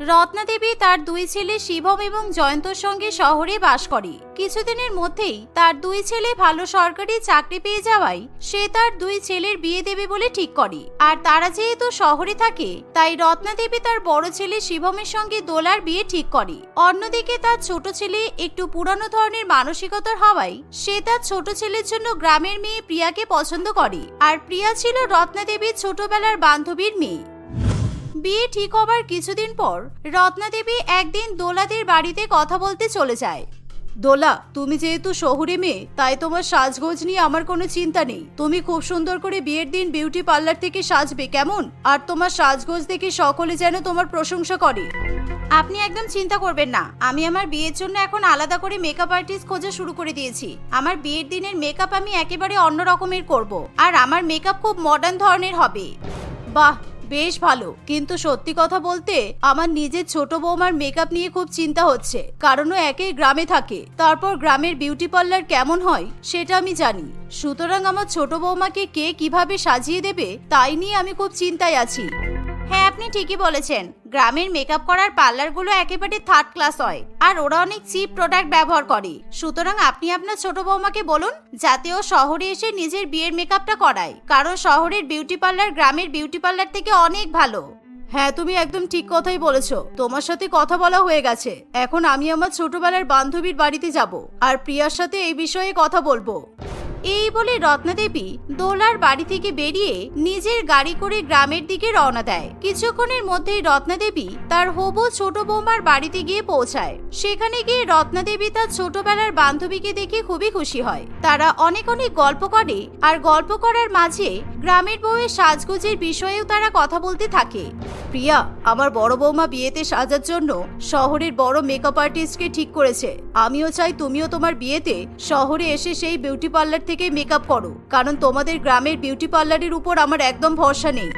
রত্নাদেবী তার দুই ছেলে শিবম এবং জয়ন্তর সঙ্গে শহরে বাস করে। কিছুদিনের মধ্যেই তার দুই ছেলে ভালো সরকারি চাকরি পেয়ে যাওয়ায় সে তার দুই ছেলের বিয়ে দেবে বলে ঠিক করে। আর তারা যেহেতু শহরে থাকে, তাই রত্নাদেবী তার বড় ছেলে শিবমের সঙ্গে দোলার বিয়ে ঠিক করে। অন্যদিকে তার ছোট ছেলে একটু পুরানো ধরনের মানসিকতার হওয়ায় সে তার ছোট ছেলের জন্য গ্রামের মেয়ে প্রিয়াকে পছন্দ করে। আর প্রিয়া ছিল রত্নাদেবীর ছোটবেলার বান্ধবীর মেয়ে। বিয়ে ঠিক হবার কিছুদিন পর রত্নাদেবী একদিন দোলাদের বাড়িতে কথা বলতে চলে যায়। দোলা, তুমি যেহেতু শহুরে মেয়ে, তাই তোমার সাজগোজ নিয়ে আমার কোনো চিন্তা নেই। তুমি খুব সুন্দর করে বিয়ের দিন বিউটি পার্লার থেকে সাজবে, কেমন? আর তোমার সাজগোজ দেখে সকলে যেন তোমার প্রশংসা করে। আপনি একদম চিন্তা করবেন না। আমি আমার বিয়ের জন্য এখন আলাদা করে মেকআপ আর্টিস্ট খোঁজা শুরু করে দিয়েছি। আমার বিয়ের দিনের মেকআপ আমি একেবারে অন্য রকমের করব। আর আমার মেকআপ খুব মডার্ন ধরনের হবে। বাহ! বেশ ভালো। কিন্তু সত্যি কথা বলতে, আমার নিজের ছোট বৌমার মেকআপ নিয়ে খুব চিন্তা হচ্ছে। কারণ ও একই গ্রামে থাকে। তারপর গ্রামের বিউটি পার্লার কেমন হয়, সেটা আমি জানি। সুতরাং আমার ছোট বৌমাকে কে কীভাবে সাজিয়ে দেবে, তাই নিয়ে আমি খুব চিন্তায় আছি। হ্যাঁ আপনি ঠিকই বলেছেন। গ্রামের মেকআপ করার পার্লারগুলো একেবারে থার্ড ক্লাস হয়, আর ওরা অনেক চিপ প্রোডাক্ট ব্যবহার করে। সুতরাং আপনি আপনার ছোট বৌমাকে বলুন, যাতে ও শহরে এসে নিজের বিয়ের মেকআপটা করায়, কারণ শহরের বিউটি পার্লার গ্রামের বিউটি পার্লার থেকে অনেক ভালো। হ্যাঁ তুমি একদম ঠিক কথাই বলেছ। তোমার সাথে কথা বলা হয়ে গেছে। এখন আমি আমার ছোটবেলার বান্ধবীর বাড়িতে যাব, আর প্রিয়ার সাথে এই বিষয়ে কথা বলব। এই বলে রত্নাদেবী দোলার বাড়ি থেকে বেরিয়ে নিজের গাড়ি করে গ্রামের দিকে রওনা দেয়। কিছুক্ষণের মধ্যেই রত্নাদেবী তার হবু ছোট বৌমার বাড়িতে গিয়ে পৌঁছায়। সেখানে গিয়ে রত্নাদেবী তার ছোটবেলার বান্ধবীকে দেখে খুবই খুশি হয়। তারা অনেক অনেক গল্প করে আর গল্প করার মাঝে গ্রামের বউয়ের সাজগোজের বিষয়েও তারা কথা বলতে থাকে। প্রিয়া, আমার বড় বৌমা বিয়েতে সাজার জন্য শহরের বড় মেকআপ আর্টিস্টকে ঠিক করেছে। আমিও চাই তুমিও তোমার বিয়েতে শহরে এসে সেই বিউটি পার্লার থেকে মেকআপ করো, কারণ তোমাদের গ্রামের বিউটি পার্লারের উপর আমার একদম ভরসা নেই।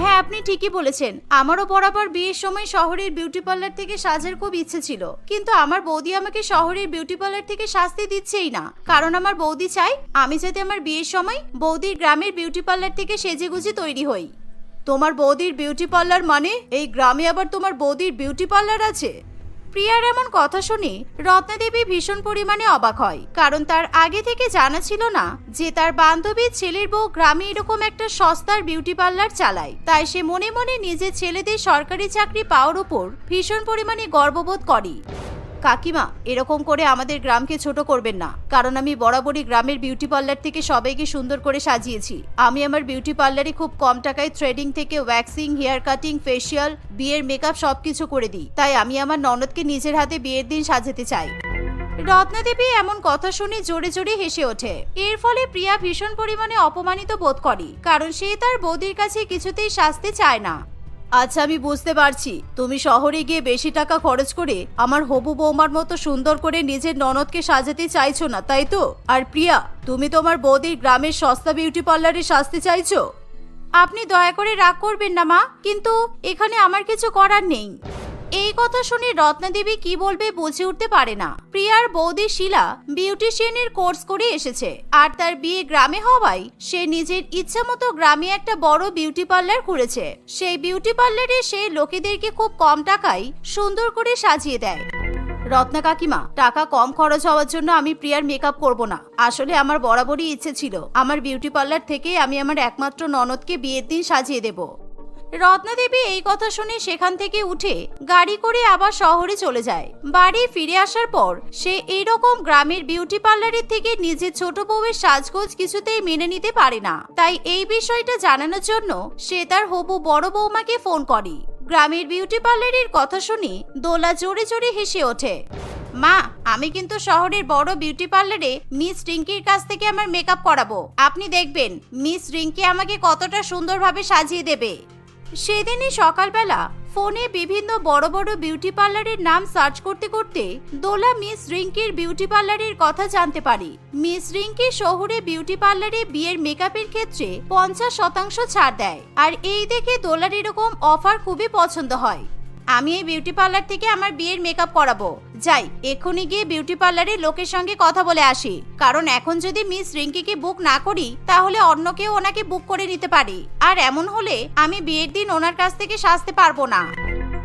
হ্যাঁ আপনি ঠিকই বলেছেন। আমারও বরাবর বিয়ের সময় শহরের বিউটি পার্লার থেকে সাজার খুব ইচ্ছে ছিল। কিন্তু আমার বৌদি আমাকে শহরের বিউটি পার্লার থেকে শাস্তি দিচ্ছেই না। কারণ আমার বৌদি চাই আমি যাতে আমার বিয়ের সময় বৌদির গ্রামের বিউটি পার্লার থেকে সেজে গুজে তৈরি হই। তোমার বৌদির বিউটি পার্লার মানে? এই গ্রামে আবার তোমার বৌদির বিউটি পার্লার আছে? প্রিয়ার এমন কথা শুনে রত্নাদেবী ভীষণ পরিমাণে অবাক হয়, কারণ তার আগে থেকে জানা ছিল না যে তার বান্ধবীর ছেলের বউ গ্রামে এরকম একটা সস্তার বিউটি পার্লার চালায়। তাই সে মনে মনে নিজের ছেলেদের সরকারি চাকরি পাওয়ার উপর ভীষণ পরিমাণে গর্ববোধ করে। কাকিমা, এরকম করে আমাদের গ্রামকে ছোট করবেন না। কারণ আমি বরাবরই গ্রামের বিউটি পার্লার থেকে সবাইকে সুন্দর করে সাজিয়েছি। আমি আমার বিউটি পার্লারে খুব কম টাকায় থ্রেডিং থেকে ওয়্যাক্সিং হেয়ার কাটিং ফেসিয়াল বিয়ের মেকআপ সবকিছু করে দিই। তাই আমি আমার ননদকে নিজের হাতে বিয়ের দিন সাজাতে চাই। রত্নাদেবী এমন কথা শুনে জোরে জোরে হেসে ওঠে। এর ফলে প্রিয়া ভীষণ পরিমাণে অপমানিত বোধ করে, কারণ সে তার বৌদির কাছে কিছুতেই সাজতে চায় না। আচ্ছা আমি বুঝতে পারছি। তুমি শহরে গিয়ে বেশি টাকা খরচ করে আমার হবু বৌমার মতো সুন্দর করে নিজের ননদকে সাজাতে চাইছো না, তাই তো? আর প্রিয়া, তুমি তোমার বৌদির গ্রামের সস্তা বিউটি পার্লারে সাজতে চাইছো? আপনি দয়া করে রাগ করবেন না, মা। কিন্তু এখানে আমার কিছু করার নেই। এই কথা শুনে রত্নাদেবী কি বলবে বুঝে উঠতে পারে না। প্রিয়ার বৌদি শিলা বিউটিশিয়ানের কোর্স করে এসেছে। আর তার বিয়ে গ্রামে হওয়ায় সে নিজের ইচ্ছা মতো গ্রামে একটা বড় বিউটি পার্লার খুলেছে সেই বিউটি পার্লারে সে লোকেদেরকে খুব কম টাকায় সুন্দর করে সাজিয়ে দেয়। রত্না কাকিমা, টাকা কম খরচ হওয়ার জন্য আমি প্রিয়ার মেকআপ করব না। আসলে আমার বরাবরই ইচ্ছে ছিল। আমার বিউটি পার্লার থেকে আমি আমার একমাত্র ননদকে বিয়ের দিন সাজিয়ে দেব। রত্নাদেবী এই কথা শুনে সেখান থেকে উঠে গাড়ি করে আবার শহরে চলে যায়। বাড়ি ফিরে আসার পর সে এইরকম গ্রামের বিউটি পার্লারের থেকে নিজের ছোট বউয়ের সাজগোজ কিছুতেই মেনে নিতে পারে না। তাই এই বিষয়টা জানানোর জন্য সে তার হবু বড় বৌমাকে ফোন করে। গ্রামের বিউটি পার্লারের কথা শুনে দোলা জোরে জোরে হেসে ওঠে। মা, আমি কিন্তু শহরের বড় বিউটি পার্লারে মিস রিঙ্কির কাছ থেকে আমার মেকআপ করাবো। আপনি দেখবেন, মিস রিঙ্কি আমাকে কতটা সুন্দরভাবে সাজিয়ে দেবে। সেদিনই সকালবেলা ফোনে বিভিন্ন বড় বড় বিউটি পার্লারের নাম সার্চ করতে করতে দোলা মিস রিঙ্কির বিউটি পার্লারের কথা জানতে পারি। মিস রিঙ্কি শহরে বিউটি পার্লারে বিয়ের মেকআপের ক্ষেত্রে পঞ্চাশ শতাংশ ছাড় দেয়। আর এই দেখে দোলার এরকম অফার খুবই পছন্দ হয়। আমি এই বিউটি পার্লার থেকে আমার বিয়ের মেকআপ করাবো। যাই এখনই গিয়ে বিউটি পার্লারে লোকের সঙ্গে কথা বলে আসি। কারণ এখন যদি মিস রিঙ্কিকে বুক না করি, তাহলে অন্য কেউ ওনাকে বুক করে নিতে পারি। আর এমন হলে আমি বিয়ের দিন ওনার কাছ থেকে সাজতে পারব না।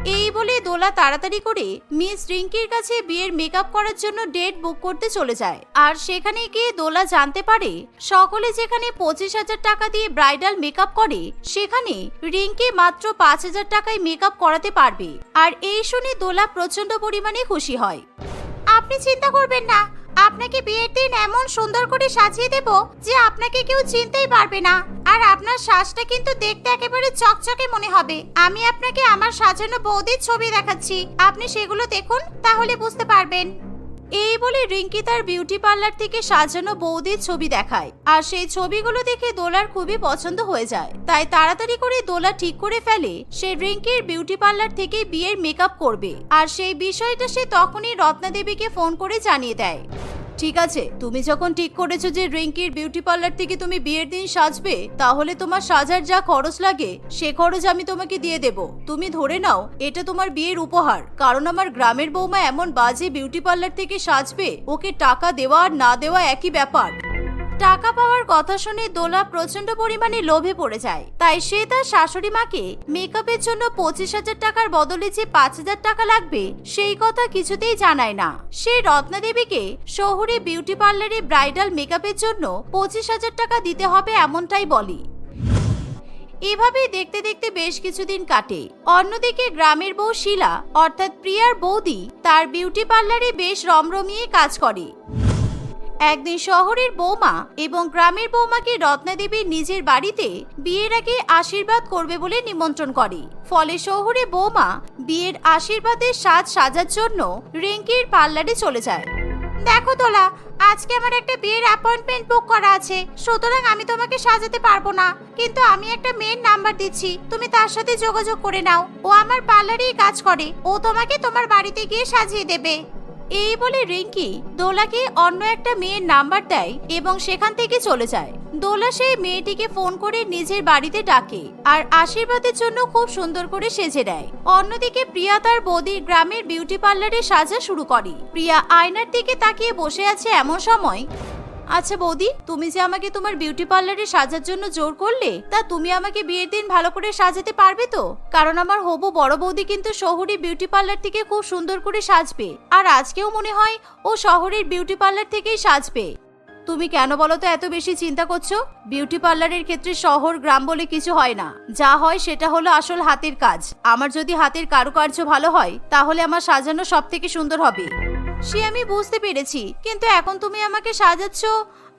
এই বলে দোলা তাড়াতাড়ি করে মিস রিঙ্কির কাছে বিয়ের মেকআপ করার জন্য ডেট বুক করতে চলে যায়। আর সেখানে গিয়ে দোলা জানতে পারে, সকলে যেখানে পঁচিশ হাজার টাকা দিয়ে ব্রাইডাল মেকআপ করে, সেখানে রিঙ্কি মাত্র পাঁচ হাজার টাকায় মেকআপ করাতে পারবে। আর এই শুনে দোলা প্রচণ্ড পরিমাণে খুশি হয়। আপনি চিন্তা করবেন না আপনাকে বিয়ের দিন এমন সুন্দর করে সাজিয়ে দেব যে আপনাকে কেউ চিনতেই পারবে না। আর আপনার শ্বাসটা কিন্তু দেখতে একেবারে চকচকে মনে হবে। আমি আপনাকে আমার সাজানো বৌদির ছবি দেখাচ্ছি। আপনি সেগুলো দেখুন, তাহলে বুঝতে পারবেন। এই বলে রিঙ্কি তার বিউটি পার্লার থেকে সাজানো বৌদির ছবি দেখায়। আর সেই ছবিগুলো দেখে দোলার খুবই পছন্দ হয়ে যায়। তাই তাড়াতাড়ি করে দোলা ঠিক করে ফেলে, সে রিঙ্কির বিউটি পার্লার থেকে বিয়ের মেকআপ করবে। আর সেই বিষয়টা সে তখনই রত্নাদেবীকে ফোন করে জানিয়ে দেয়। ঠিক আছে, তুমি যখন ঠিক করেছ যে রিঙ্কির বিউটি পার্লার থেকে তুমি বিয়ের দিন সাজবে, তাহলে তোমার সাজার যা খরচ লাগে, সে খরচ আমি তোমাকে দিয়ে দেব। তুমি ধরে নাও, এটা তোমার বিয়ের উপহার। কারণ আমার গ্রামের বৌমা এমন বাজে বিউটি পার্লার থেকে সাজবে, ওকে টাকা দেওয়া আর না দেওয়া একই ব্যাপার। টাকা পাওয়ার কথা শুনে দোলা প্রচণ্ড পরিমাণে লোভে পড়ে যায়। তাই সে তার শাশুড়ি মাকে মেকআপের জন্য পঁচিশ হাজার টাকার বদলে যে পাঁচ হাজার টাকা লাগবে, সেই কথা কিছুতেই জানায় না। সে রত্নাদেবীকে শহুরে বিউটি পার্লারে ব্রাইডাল মেকআপের জন্য পঁচিশ হাজার টাকা দিতে হবে এমনটাই বলি। এভাবেই দেখতে দেখতে বেশ কিছুদিন কাটে। অন্যদিকে গ্রামের বউ শিলা, অর্থাৎ প্রিয়ার বৌদি, তার বিউটি পার্লারে বেশ রমরমিয়ে কাজ করে। একদিন শহরের বৌমা এবং গ্রামের বৌমাকে রত্নাদেবীর নিজের বাড়িতে বিয়ের আগে আশীর্বাদ করবে বলে নিমন্ত্রণ করে। ফলে শহরে বৌমা বিয়ের আশীর্বাদের সাজ সাজার জন্য রিঙ্কির পার্লারে চলে যায়। দেখো তোলা আজকে আমার একটা বিয়ের অ্যাপয়েন্টমেন্ট বুক করা আছে। সুতরাং আমি তোমাকে সাজাতে পারব না। কিন্তু আমি একটা মেয়ের নাম্বার দিচ্ছি। তুমি তার সাথে যোগাযোগ করে নাও। ও আমার পার্লারেই কাজ করে। ও তোমাকে তোমার বাড়িতে গিয়ে সাজিয়ে দেবে। এই বলে রিঙ্কি দোলাকে অন্য একটা মেয়ের নাম্বার দেয় এবং সেখান থেকে চলে যায়। দোলা সেই মেয়েটিকে ফোন করে নিজের বাড়িতে ডাকে আর আশীর্বাদের জন্য খুব সুন্দর করে সেজে দেয় অন্যদিকে প্রিয়া তার বৌদির গ্রামের বিউটি পার্লারে সাজা শুরু করে। প্রিয়া আয়নার দিকে তাকিয়ে বসে আছে এমন সময় আচ্ছা বৌদি, তুমি যে আমাকে তোমার বিউটি পার্লারে সাজার জন্য জোর করলে, তা তুমি আমাকে বিয়ের দিন ভালো করে সাজাতে পারবে তো? কারণ আমার হবু বড় বৌদি কিন্তু শহরে বিউটি পার্লার থেকে খুব সুন্দর করে সাজবে। আর আজকেও মনে হয় ও শহরের বিউটি পার্লার থেকেই সাজবে। তুমি কেন বলো তো এত বেশি চিন্তা করছ? বিউটি পার্লারের ক্ষেত্রে শহর, গ্রাম বলে কিছু হয় না। যা হয় সেটা হলো আসল হাতের কাজ। আমার যদি হাতের কারুকার্য ভালো হয়, তাহলে আমার সাজানো সব থেকে সুন্দর হবে। সে আমি বুঝতে পেরেছি, কিন্তু এখন তুমি আমাকে সাজাচ্ছ,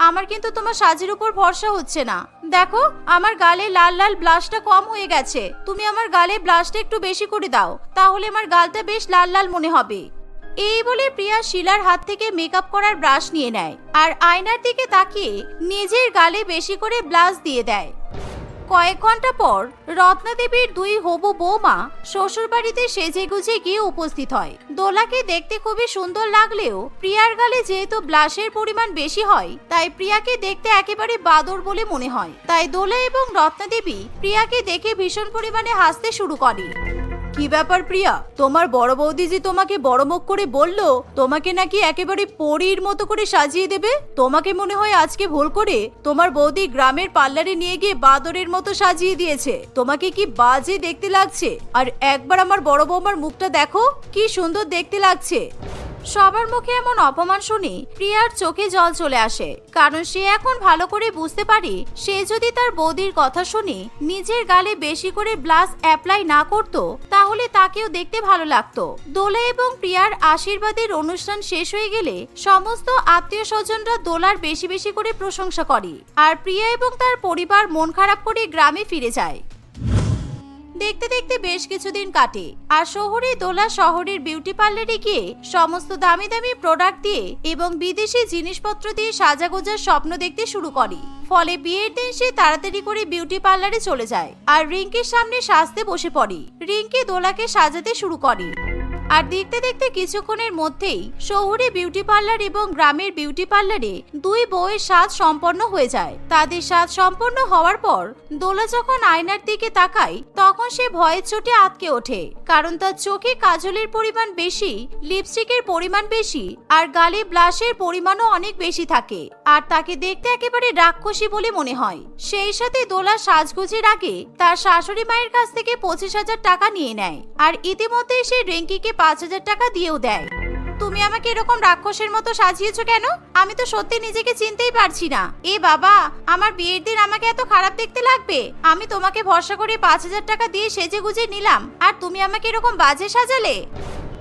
আমার কিন্তু তোমার সাজের উপর ভরসা হচ্ছে না। দেখো, আমার গালে লাল লাল ব্লাশটা কম হয়ে গেছে, তুমি আমার গালে ব্লাশটা একটু বেশি করে দাও, তাহলে আমার গালটা বেশ লাল লাল মনে হবে। এই বলে প্রিয়া শিলার হাত থেকে মেকআপ করার ব্রাশ নিয়ে নেয়, আর আয়নার দিকে তাকিয়ে নিজের গালে বেশি করে ব্লাশ দিয়ে দেয়। কয়েক ঘণ্টা পর রত্নাদেবীর দুই হবু বৌমা শ্বশুরবাড়িতে সেজে গুজে গিয়ে উপস্থিত হয়। দোলাকে দেখতে খুবই সুন্দর লাগলেও প্রিয়ার গালে যেহেতু ব্লাশের পরিমাণ বেশি হয়, তাই প্রিয়াকে দেখতে একেবারে বাদর বলে মনে হয়। তাই দোলা এবং রত্নাদেবী প্রিয়াকে দেখে ভীষণ পরিমাণে হাসতে শুরু করে। কি ব্যাপার প্রিয়া? তোমার বড় বৌদি যে তোমাকে বড় মুখ করে বলল, তোমাকে নাকি একেবারে পরীর মতো করে সাজিয়ে দেবে? তোমাকে মনে হয় আজকে ভুল করে? তোমার বৌদি গ্রামের পার্লারে নিয়ে গিয়ে বাদরের মতো সাজিয়ে দিয়েছে। তোমাকে কি বাজে দেখতে লাগছে? আর একবার আমার বড় বৌমার মুখটা দেখো, কি সুন্দর দেখতে লাগছে। সবার মুখে এমন অপমান শুনি প্রিয়ার চোখে জল চলে আসে, কারণ সে এখন ভালো করে বুঝতে পারে সে যদি তার বৌদির কথা শুনি, নিজের গালে বেশি করে ব্লাস অ্যাপ্লাই না করত, তাহলে তাকেও দেখতে ভালো লাগতো। দোলা এবং প্রিয়ার আশীর্বাদের অনুষ্ঠান শেষ হয়ে গেলে সমস্ত আত্মীয় স্বজনরা দোলার বেশি বেশি করে প্রশংসা করে, আর প্রিয়া এবং তার পরিবার মন খারাপ করে গ্রামে ফিরে যায়। দেখতে দেখতে বেশ কিছুদিন কাটে, আর শহরে দোলা শহরের বিউটি পার্লারে গিয়ে সমস্ত দামি দামি প্রোডাক্ট দিয়ে এবং বিদেশি জিনিসপত্র দিয়ে সাজাগোজার স্বপ্ন দেখতে শুরু করে। ফলে বিয়ের দিন সে তাড়াতাড়ি করে বিউটি পার্লারে চলে যায়, আর রিঙ্কির সামনে সাজতে বসে পড়ে। রিঙ্কি দোলাকে সাজাতে শুরু করে। আর দেখতে দেখতে কিছুক্ষণের মধ্যেই শহুরে বিউটি পার্লার এবং গ্রামের বিউটি পার্লারে দুই বউয়ের সাজ সম্পন্ন হয়ে যায়। তাদের সাজ সম্পন্ন হওয়ার পর দোলা যখন আয়নার দিকে তাকায়, তখন সে ভয়ের চোটে আটকে ওঠে। কারণ তার চোখে কাজলের পরিমাণ বেশি, লিপস্টিকের পরিমাণ বেশি, আর গালে ব্লাশের পরিমাণও অনেক বেশি থাকে। আর তাকে দেখতে একেবারে রাক্ষসী বলে মনে হয়। সেই সাথে দোলা সাজগুজের আগে তার শাশুড়ি মায়ের কাছ থেকে পঁচিশ হাজার টাকা নিয়ে নেয়। আর ইতিমধ্যে সে রিঙ্কিকে পাঁচ হাজার টাকা দিয়েও দেয়। তুমি আমাকে এরকম রাক্ষসের মতো সাজিয়েছো কেন? আমি তো সত্যি নিজেকে চিনতেই পারছি না। এ বাবা, আমার বিয়ের দিন আমাকে এত খারাপ দেখতে লাগবে? আমি তোমাকে ভরসা করে পাঁচ হাজার টাকা দিয়ে সেজে গুজে নিলাম। আর তুমি আমাকে এরকম বাজে সাজালে?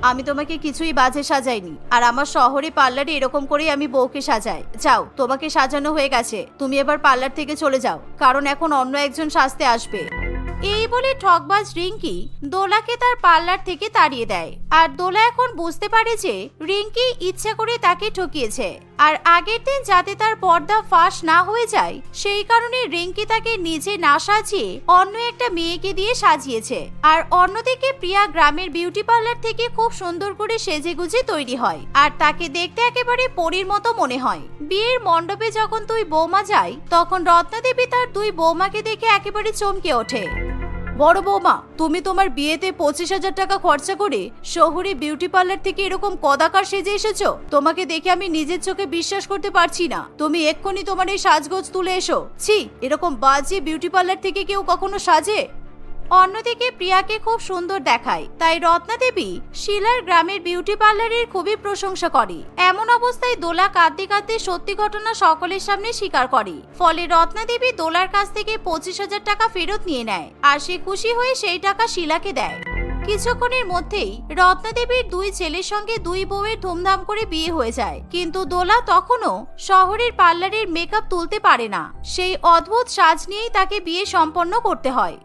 আমি তোমাকে কিছুই বাজে সাজাইনি। আর আমার শহরে পার্লারে এরকম করেই আমি বউকে সাজাই। যাও, তোমাকে সাজানো হয়ে গেছে। তুমি এবার পার্লার থেকে চলে যাও। কারণ এখন অন্য একজন সাজতে আসবে। এই বলে ঠকবাজ রিঙ্কি দোলাকে তার পার্লার থেকে তাড়িয়ে দেয়। আর দোলা এখন বুঝতে পারে যে রিঙ্কি ইচ্ছা করে তাকে ঠকিয়েছে। আর আগের দিন যাতে তার পর্দা ফাঁস না হয়ে যায়, সেই কারণে রিঙ্কি তাকে নিজে না সাজিয়ে অন্য একটা মেয়েকে দিয়ে সাজিয়েছে। আর অন্যদিকে প্রিয়া গ্রামের বিউটি পার্লার থেকে খুব সুন্দর করে সেজে গুজে তৈরি হয়। আর তাকে দেখতে একেবারে পরীর মতো মনে হয়। বিয়ের মণ্ডপে যখন তুই বৌমা যায়, তখন রত্নাদেবী তার দুই বৌমাকে দেখে একেবারে চমকে ওঠে। বড় বৌমা, তুমি তোমার বিয়েতে পঁচিশ হাজার টাকা খরচা করে শহরে বিউটি পার্লার থেকে এরকম কদাকার সেজে এসেছ? তোমাকে দেখে আমি নিজের চোখে বিশ্বাস করতে পারছি না। তুমি এক্ষুনি তোমার এই সাজগোজ তুলে এসো। ছি, এরকম বাজে বিউটি পার্লার থেকে কেউ কখনো সাজে? অন্যদিকে প্রিয়াকে খুব সুন্দর দেখায়, তাই রত্না দেবী শিলার গ্রামের বিউটি পার্লারের খুবই প্রশংসা করে। এমন অবস্থায় দোলা কাঁদতে কাঁদতে সত্যি ঘটনা সকলের সামনে স্বীকার করে। ফলে রত্না দেবী দোলার কাছ থেকে পঁচিশ হাজার টাকা ফেরত নিয়ে নেয়, আর সে খুশি হয়ে সেই টাকা শিলাকে দেয়। কিছুক্ষণের মধ্যেই রত্নাদেবীর দুই ছেলের সঙ্গে দুই বউয়ের ধুমধাম করে বিয়ে হয়ে যায়। কিন্তু দোলা তখনও শহরের পার্লারের মেকআপ তুলতে পারে না। সেই অদ্ভুত সাজ নিয়েই তাকে বিয়ে সম্পন্ন করতে হয়।